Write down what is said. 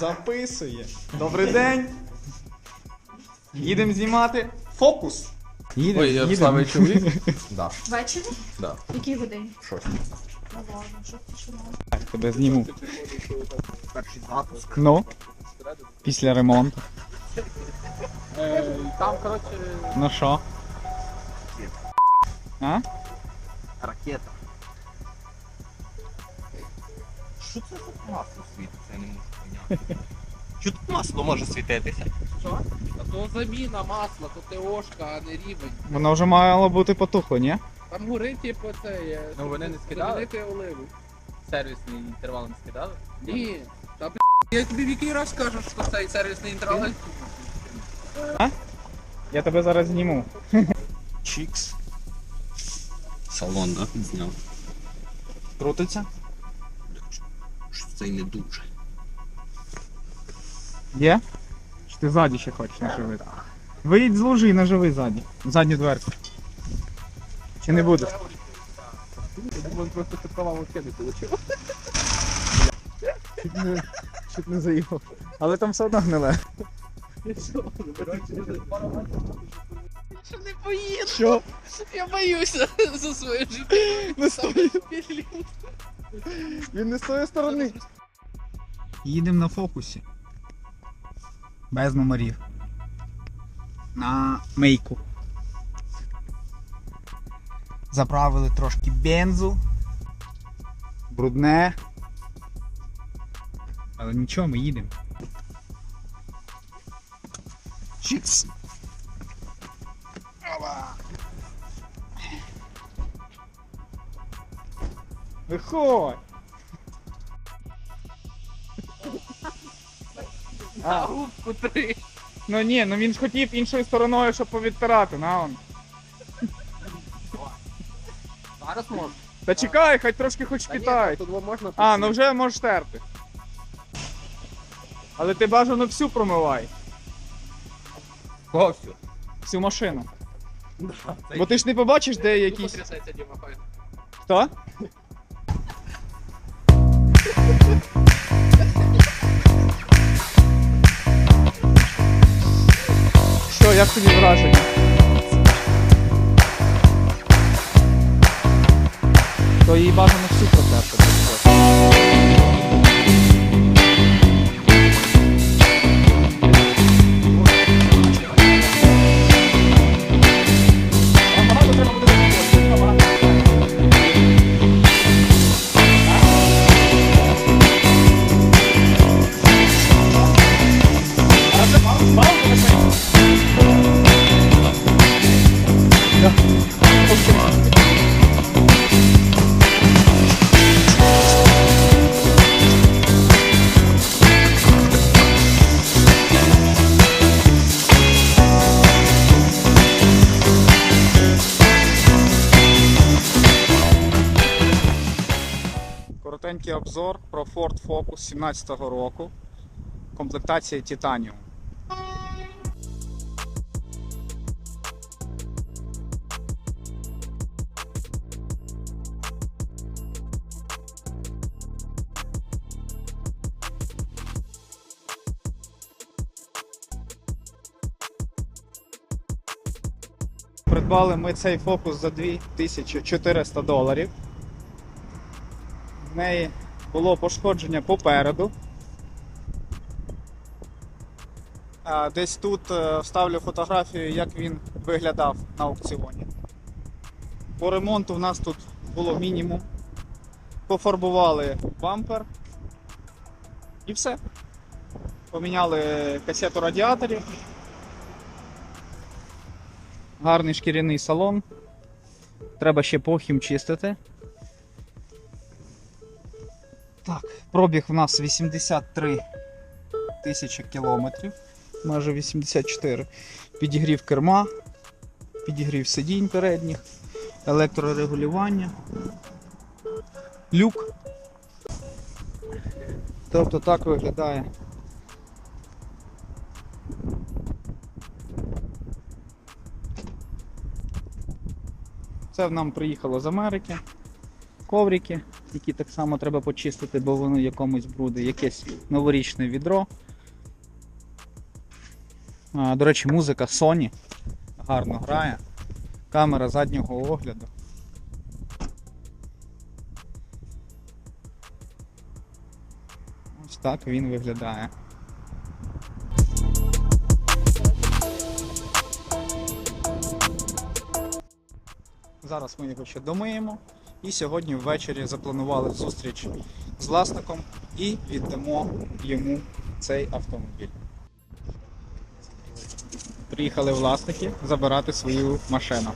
Записує. Добрий день. Їдемо знімати фокус. Їдемо. Ой, Ярославий чоловік? Да, Ввечері? да. В якій годині? Щось. Ну ладно, що починаємо. Так, тебе зніму. Перший запуск. Ну. Після ремонту. Там, коротше, Ну що? А? Ракета. Що це за масло світиться, я не можу Що масло може світитися? що? А то заміна масла, то ТОшка, а не рівень. Воно вже мало бути потухло, ні? Там горить, типу, це є. Ну, вони не скидали? Замінити оливу. сервісний інтервал не скидали? Ні. Та б**, я тобі в який раз кажу, що цей сервісний інтервал. Я тебе зараз зніму. Чікс. Салон, да? Зняв. Крутиться? Що це й не дуже. Є? Чи ти ззаді ще хочеш наживити? Виїдь з лужи і наживи ззаді. Задню дверку. Чи не будеш? Він просто такова вообще не получив. Чуть не, чуть не заїхав. Але там все одно гниле. Що не поїду? Що? Я боюся за своє життя. Не стоїть. Він не з тої сторони. Їдемо на фокусі. Без номерів. На мейку. Заправили трошки бензу. Брудне. Але нічого, ми їдемо. Чікс. Виходь! А губку три. Ну ні, ну він ж хотів іншою стороною, щоб повідтирати, на он. Зараз можна. Та чекай, хай трошки хоч Та ні, китають. Тут можна А, ну вже можеш терти. Але ти бажано всю промивай, Кого всю? всю машину. Бо ти ж не побачиш, де якісь. Діма Файт. Хто? Як тобі враження? То бажано Коротенький обзор про Ford Focus 17-го року. Комплектація Titanium. Придбали ми цей фокус за 2400 доларів. В неї було пошкодження попереду. Десь тут е, вставлю фотографію, як він виглядав на аукціоні. По ремонту в нас тут було мінімум. Пофарбували бампер і все. Поміняли касету радіаторів. Гарний шкіряний салон. Треба ще похім чистити. Так, пробіг в нас 83 тисячі кілометрів, майже 84. Підігрів керма, підігрів сидінь передніх, електрорегулювання, люк. Тобто так виглядає. Це нам приїхало з Америки. Коврики, які так само треба почистити, бо вони в якомусь бруди. Якесь новорічне відро. До речі, музика Sony гарно грає. Камера заднього огляду. Ось так він виглядає. Зараз ми його ще домиємо. І сьогодні ввечері запланували зустріч з власником і віддамо йому цей автомобіль. Приїхали власники забирати свою машину.